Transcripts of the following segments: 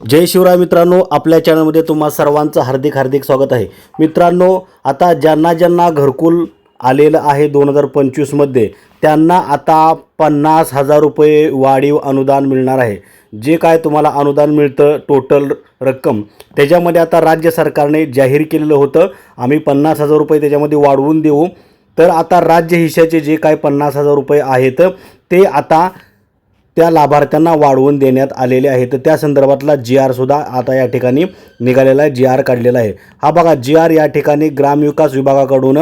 जय शिवराय मित्रांनो आपल्या चॅनलमध्ये तुम्हा सर्वांचं हार्दिक हार्दिक स्वागत आहे. मित्रांनो आता ज्यांना ज्यांना घरकुल आलेलं आहे दोन हजार पंचवीसमध्ये त्यांना आता पन्नास हजार रुपये वाढीव अनुदान मिळणार आहे. जे काय तुम्हाला अनुदान मिळतं टोटल रक्कम त्याच्यामध्ये आता राज्य सरकारने जाहीर केलेलं होतं आम्ही पन्नास हजार रुपये त्याच्यामध्ये वाढवून देऊ. तर आता राज्य हिशाचे जे काय पन्नास हजार रुपये आहेत ते आता त्या लाभार्थ्यांना वाढवून देण्यात आलेले आहे तर त्या संदर्भातला जी आरसुद्धा आता या ठिकाणी निघालेला आहे. जी आर काढलेला आहे. हा बघा जी आर या ठिकाणी ग्रामविकास विभागाकडून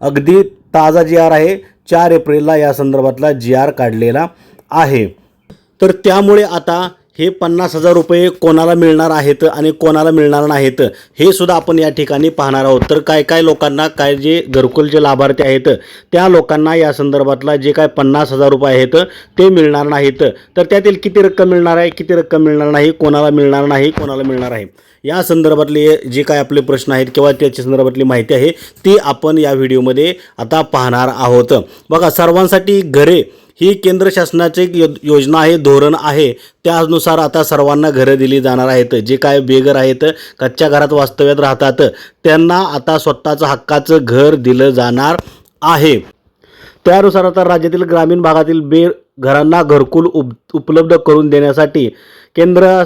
अगदी ताजा जी आर आहे. चार एप्रिलला या संदर्भातला जी आर काढलेला आहे. तर त्यामुळे आता हे पन्नास हजार रुपये कोणाला मिळणार आहेत आणि कोणाला मिळणार नाहीत हे सुद्धा आपण या ठिकाणी पाहणार आहोत. तर काय काय लोकांना काय जे घरकुलचे लाभार्थी आहेत त्या लोकांना या संदर्भातला जे काय पन्नास हजार रुपये आहेत ते मिळणार नाहीत. तर त्यातील किती रक्कम मिळणार आहे किती रक्कम मिळणार नाही कोणाला मिळणार नाही कोणाला मिळणार आहे? या संदर्भातले जे काय आपले प्रश्न आहेत किंवा त्याच्या संदर्भातली माहिती आहे ती आपण या व्हिडिओमध्ये आता पाहणार आहोत. बघा सर्वांसाठी घरे ही केंद्र शासनाची एक यो योजना आहे धोरण आहे. त्यानुसार आता सर्वांना घरं दिली जाणार आहेत. जे काय बेघर आहेत कच्च्या घरात वास्तव्यात राहतात त्यांना आता स्वतःचं हक्काचं घर दिलं जाणार आहे. त्यानुसार आता राज्यातील ग्रामीण भागातील बे घरांना घरकुल उप उपलब्ध करून देण्यासाठी केंद्र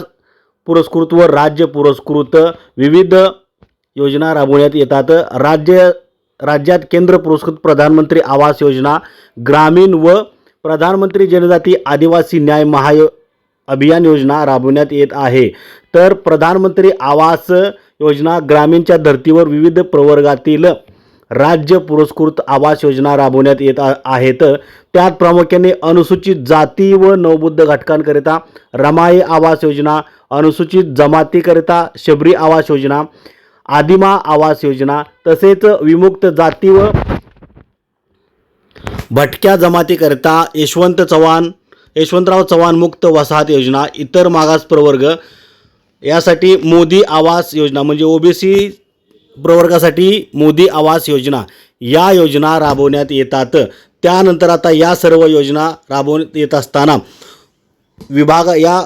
पुरस्कृत व राज्य पुरस्कृत विविध योजना राबवण्यात येतात. राज्य राज्यात केंद्र पुरस्कृत प्रधानमंत्री आवास योजना ग्रामीण व प्रधानमंत्री जनजाती आदिवासी न्याय महायो अभियान योजना राबवण्यात येत आहे. तर प्रधानमंत्री आवास योजना ग्रामीणच्या धर्तीवर विविध प्रवर्गातील राज्य पुरस्कृत आवास योजना राबवण्यात येत आ- आहेत. त्यात प्रामुख्याने अनुसूचित जाती व नवबुद्ध घटकांकरिता रमाई आवास योजना अनुसूचित जमातीकरिता शबरी आवास योजना आदिमा आवास योजना तसेच विमुक्त जाती व भटक्या जमातीकरिता यशवंत चव्हाण यशवंतराव चव्हाण मुक्त वसाहत योजना इतर मागास प्रवर्ग यासाठी मोदी आवास योजना म्हणजे ओबीसी प्रवर्गासाठी मोदी आवास योजना या योजना राबवण्यात येतात. त्यानंतर आता या सर्व योजना राबवण्यात येत असताना विभाग या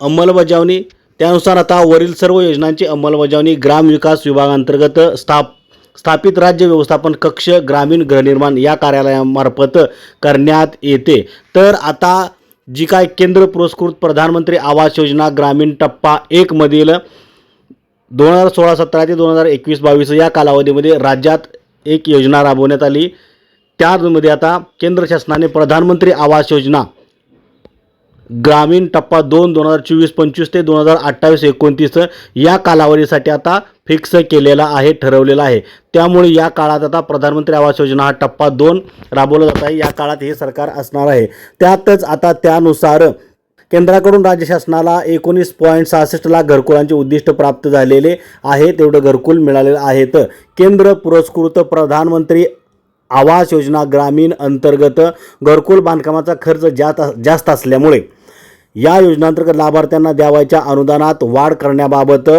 अंमलबजावणी त्यानुसार आता वरील सर्व योजनांची अंमलबजावणी ग्रामविकास विभागांतर्गत स्थाप स्थापित राज्य व्यवस्थापन कक्ष ग्रामीण गृहनिर्माण या कार्यालयामार्फत करण्यात येते. तर आता जी काय केंद्र पुरस्कृत प्रधानमंत्री आवास योजना ग्रामीण टप्पा एकमधील दोन हजार सोळा सतरा ते दोन हजार एकवीस बावीस या कालावधीमध्ये राज्यात एक योजना राबवण्यात आली. त्यामध्ये आता केंद्र शासनाने प्रधानमंत्री आवास योजना ग्रामीण टप्पा दोन दोन हजार चोवीस पंचवीस ते दोन हजार अठ्ठावीस एकोणतीस या कालावधीसाठी आता फिक्स केलेला आहे ठरवलेला आहे. त्यामुळे या काळात आता प्रधानमंत्री आवास योजना हा टप्पा दोन राबवला जात आहे. या काळात हे सरकार असणार आहे. त्यातच आता त्यानुसार केंद्राकडून राज्य शासनाला एकोणीस पॉईंट सहासष्ट लाख घरकुलांचे उद्दिष्ट प्राप्त झालेले आहे तेवढं घरकुल मिळालेलं आहेत. केंद्र पुरस्कृत प्रधानमंत्री आवास योजना ग्रामीण अंतर्गत घरकुल बांधकामाचा खर्च जास्त जास्त असल्यामुळे या योजनांतर्गत लाभार्थ्यांना द्यावायच्या अनुदानात वाढ करण्याबाबत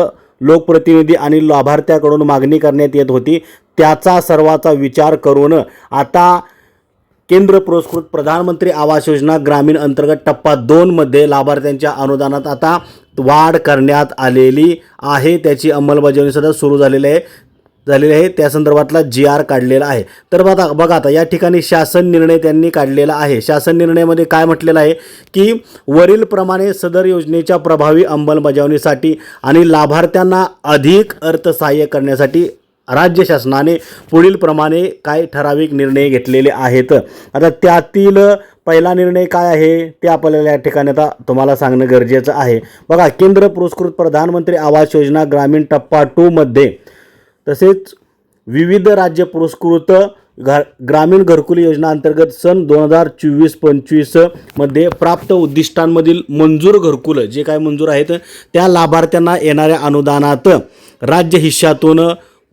लोकप्रतिनिधी आणि लाभार्थ्याकडून मागणी करण्यात येत होती. त्याचा सर्वाचा विचार करून आता केंद्र पुरस्कृत प्रधानमंत्री आवास योजना ग्रामीण अंतर्गत टप्पा दोनमध्ये लाभार्थ्यांच्या अनुदानात आता वाढ करण्यात आलेली आहे. त्याची अंमलबजावणी सुद्धा सुरू झालेली आहे. झालेले आहे. त्या संदर्भातला जी आर काढलेला आहे. तर बघा बघा आता या ठिकाणी शासन निर्णय त्यांनी काढलेला आहे. शासन निर्णयामध्ये काय म्हटलेलं आहे? की वरीलप्रमाणे सदर योजनेच्या प्रभावी अंमलबजावणीसाठी आणि लाभार्थ्यांना अधिक अर्थसहाय्य करण्यासाठी राज्य शासनाने पुढीलप्रमाणे काय ठराविक निर्णय घेतलेले आहेत? आता त्यातील पहिला निर्णय काय आहे? ते आपल्याला या ठिकाणी आता तुम्हाला सांगणं गरजेचं आहे. बघा केंद्र पुरस्कृत प्रधानमंत्री आवास योजना ग्रामीण टप्पा टूमध्ये तसेच विविध राज्य पुरस्कृत घर ग्रामीण घरकुल योजना अंतर्गत सन दोन हजार चोवीस पंचवीसमध्ये प्राप्त उद्दिष्टांमधील मंजूर घरकुलं जे काय मंजूर आहेत त्या लाभार्थ्यांना येणाऱ्या अनुदानात राज्य हिश्श्यातून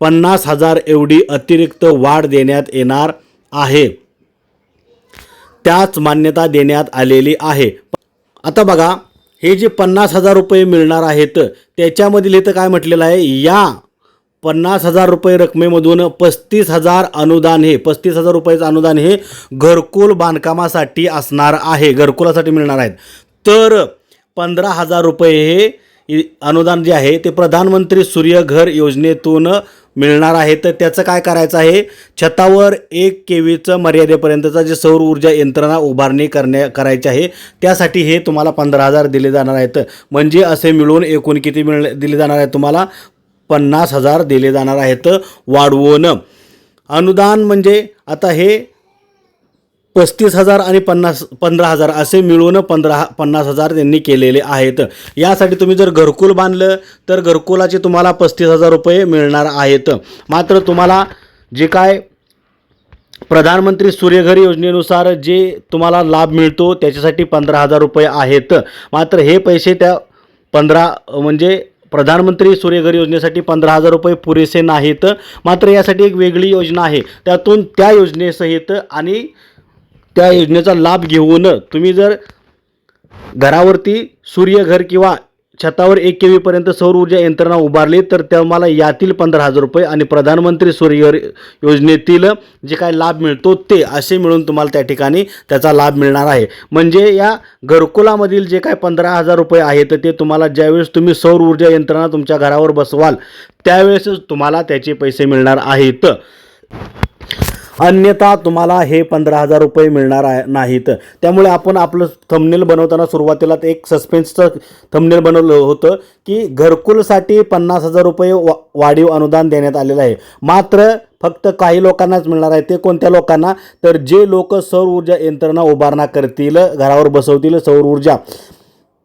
पन्नास हजार एवढी अतिरिक्त वाढ देण्यात येणार आहे. त्याच मान्यता देण्यात आलेली आहे. आता बघा हे जे पन्नास हजार रुपये मिळणार आहेत त्याच्यामधील इथं काय म्हटलेलं आहे? या पन्नास हजार रुपये रकमेमधून पस्तीस हजार अनुदान हे पस्तीस हजार रुपयाचं अनुदान हे घरकुल बांधकामासाठी असणार आहे घरकुलासाठी मिळणार आहेत. तर पंधरा हजार रुपये हे अनुदान जे आहे ते प्रधानमंत्री सूर्यघर योजनेतून मिळणार आहे. तर त्याचं काय करायचं आहे? छतावर एक केवीचं मर्यादेपर्यंतचा जे सौर ऊर्जा यंत्रणा उभारणी करण्या करायची आहे त्यासाठी हे तुम्हाला पंधरा हजार दिले जाणार आहेत. म्हणजे असे मिळून एकूण किती मिळ दिले जाणार आहे तुम्हाला? पन्नास हजार दिले जाणार आहेत वाढवून. अनुदान म्हणजे आता हे पस्तीस हजार आणि पन्नास पंधरा हजार असे मिळून पंधरा पन्नास हजार त्यांनी केलेले आहेत. यासाठी तुम्ही जर घरकुल बांधलं तर घरकुलाचे तुम्हाला पस्तीस हजार रुपये मिळणार आहेत. मात्र तुम्हाला जे काय प्रधानमंत्री सूर्यघर योजनेनुसार जे तुम्हाला लाभ मिळतो त्याच्यासाठी पंधरा हजार रुपये आहेत. मात्र हे पैसे त्या पंधरा म्हणजे प्रधानमंत्री सूर्यघर योजनेसाठी पंधरा हजार रुपये पुरेसे नाहीत. मात्र यासाठी एक वेगळी योजना आहे. त्यातून त्या योजनेसहित आणि त्या योजनेचा लाभ घेऊन तुम्ही जर घरावरती सूर्यघर किंवा छतावर एक के व्हीपर्यंत सौर ऊर्जा यंत्रणा उभारली तर मला यातील पंधरा हजार रुपये आणि प्रधानमंत्री सूर्य योजनेतील जे काय लाभ मिळतो ते असे मिळून तुम्हाला त्या ठिकाणी त्याचा लाभ मिळणार आहे. म्हणजे या घरकुलामधील जे काय पंधरा हजार रुपये आहेत ते तुम्हाला ज्यावेळेस तुम्ही सौर ऊर्जा यंत्रणा तुमच्या घरावर बसवाल त्यावेळेसच तुम्हाला त्याचे पैसे मिळणार आहेत. अन्यथा तुम्हाला हे पंधरा हजार रुपये मिळणार आहे नाहीत. त्यामुळे आपण आपलं थंबनेल बनवताना सुरुवातीला एक सस्पेन्सचं थंबनेल बनवलं होतं की घरकुलसाठी पन्नास हजार रुपये वा वाढीव अनुदान देण्यात आलेलं आहे. मात्र फक्त काही लोकांनाच मिळणार आहे. ते कोणत्या लोकांना? तर जे लोक सौर ऊर्जा यंत्रणा उभारणा करतील घरावर बसवतील सौर ऊर्जा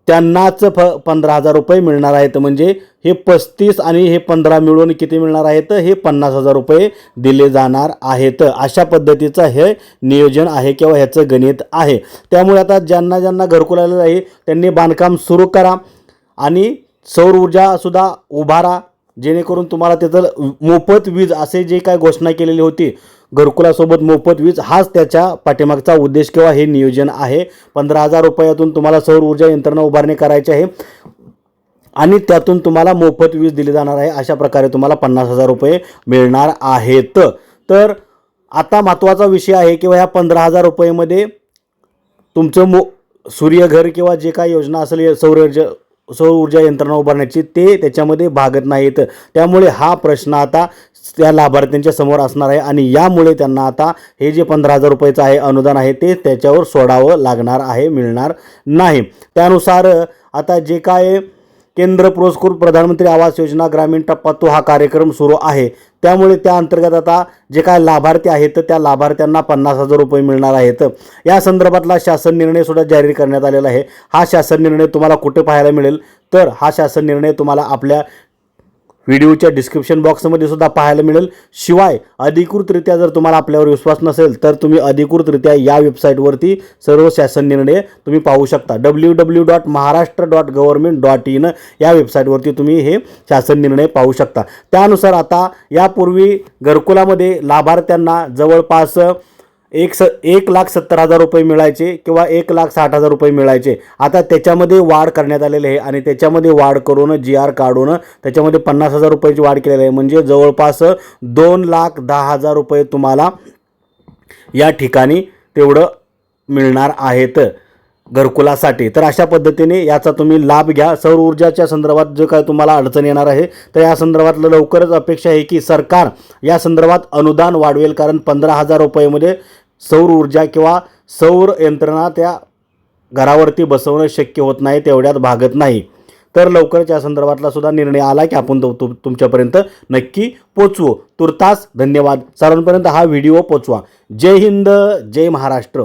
त्यांनाच फ पंधरा हजार रुपये मिळणार आहेत. म्हणजे हे पस्तीस आणि हे पंधरा मिळून किती मिळणार आहेत? हे पन्नास हजार रुपये दिले जाणार आहेत. अशा पद्धतीचं हे नियोजन आहे किंवा ह्याचं गणित आहे. त्यामुळे आता ज्यांना ज्यांना घरकुल आलेलं आहे त्यांनी बांधकाम सुरू करा आणि सौर ऊर्जासुद्धा उभारा. जेणेकरून तुम्हाला त्याचं मोफत वीज असे जे काय घोषणा केलेली होती घरकुलासोबत मोफत वीज हाच त्याच्या पाठीमागचा उद्देश किंवा हे नियोजन आहे. पंधरा हजार रुपयातून तुम्हाला सौर ऊर्जा यंत्रणा उभारणी करायची आहे आणि त्यातून तुम्हाला मोफत वीज दिली जाणार आहे अशा प्रकारे तुम्हाला पन्नास हजार रुपये मिळणार आहेत. तर आता महत्त्वाचा विषय आहे किंवा ह्या पंधरा हजार रुपयेमध्ये तुमचं मो सूर्यघर किंवा जे काही योजना असेल या सौर सौर ऊर्जा यंत्रणा उभारण्याची ते त्याच्यामध्ये भागत नाहीत. त्यामुळे हा प्रश्न आता त्या लाभार्थ्यांच्या समोर असणार आहे आणि यामुळे त्यांना आता हे जे पंधरा हजार रुपयाचं आहे अनुदान आहे ते त्याच्यावर सोडावं लागणार आहे मिळणार नाही. त्यानुसार आता जे काय केंद्र पुरस्कृत प्रधानमंत्री आवास योजना ग्रामीण टप्पा तो हा कार्यक्रम सुरू आहे. त्यामुळे त्या अंतर्गत आता जे काय लाभार्थी आहेत त्या लाभार्थ्यांना पन्नास हजार रुपये मिळणार आहेत. या संदर्भातला शासन निर्णय सुद्धा जाहीर करण्यात आलेला आहे. हा शासन निर्णय तुम्हाला कुठे पाहायला मिळेल? तर हा शासन निर्णय तुम्हाला आपल्या व्हिडिओच्या डिस्क्रिप्शन बॉक्समध्ये सुद्धा पाहायला मिळेल. शिवाय अधिकृतरित्या जर तुम्हाला आपल्यावर विश्वास नसेल तर तुम्ही अधिकृतरित्या या वेबसाईटवरती सर्व शासन निर्णय तुम्ही पाहू शकता. W W dot Maharashtra dot government dot in या वेबसाईटवरती तुम्ही हे शासन निर्णय पाहू शकता. त्यानुसार आता यापूर्वी घरकुलामध्ये लाभार्थ्यांना जवळपास एक स एक लाख सत्तर हजार रुपये मिळायचे किंवा एक लाख साठ हजार रुपये मिळायचे. आता त्याच्यामध्ये वाढ करण्यात आलेली आहे आणि त्याच्यामध्ये वाढ करून जी आर काढून त्याच्यामध्ये पन्नास हजार रुपयाची वाढ केलेली आहे. म्हणजे जवळपास दोन लाख दहा हजार रुपये तुम्हाला या ठिकाणी तेवढं मिळणार आहेत. घरकुलासाठी. तर अशा पद्धतीने याचा तुम्ही लाभ घ्या. सौर ऊर्जाच्या संदर्भात जे काय तुम्हाला अडचण येणार आहे तर या संदर्भातलं लवकरच अपेक्षा आहे की सरकार या संदर्भात अनुदान वाढवेल. कारण पंधरा हजार रुपयेमध्ये सौर ऊर्जा किंवा सौर यंत्रणा त्या घरावरती बसवणं शक्य होत नाही तेवढ्यात भागत नाही. तर लवकरच या संदर्भातला सुद्धा निर्णय आला की आपण तो तु- तुमच्यापर्यंत नक्की पोचवू. तुर्तास धन्यवाद. सर्वांपर्यंत हा व्हिडिओ पोचवा. जय हिंद जय महाराष्ट्र.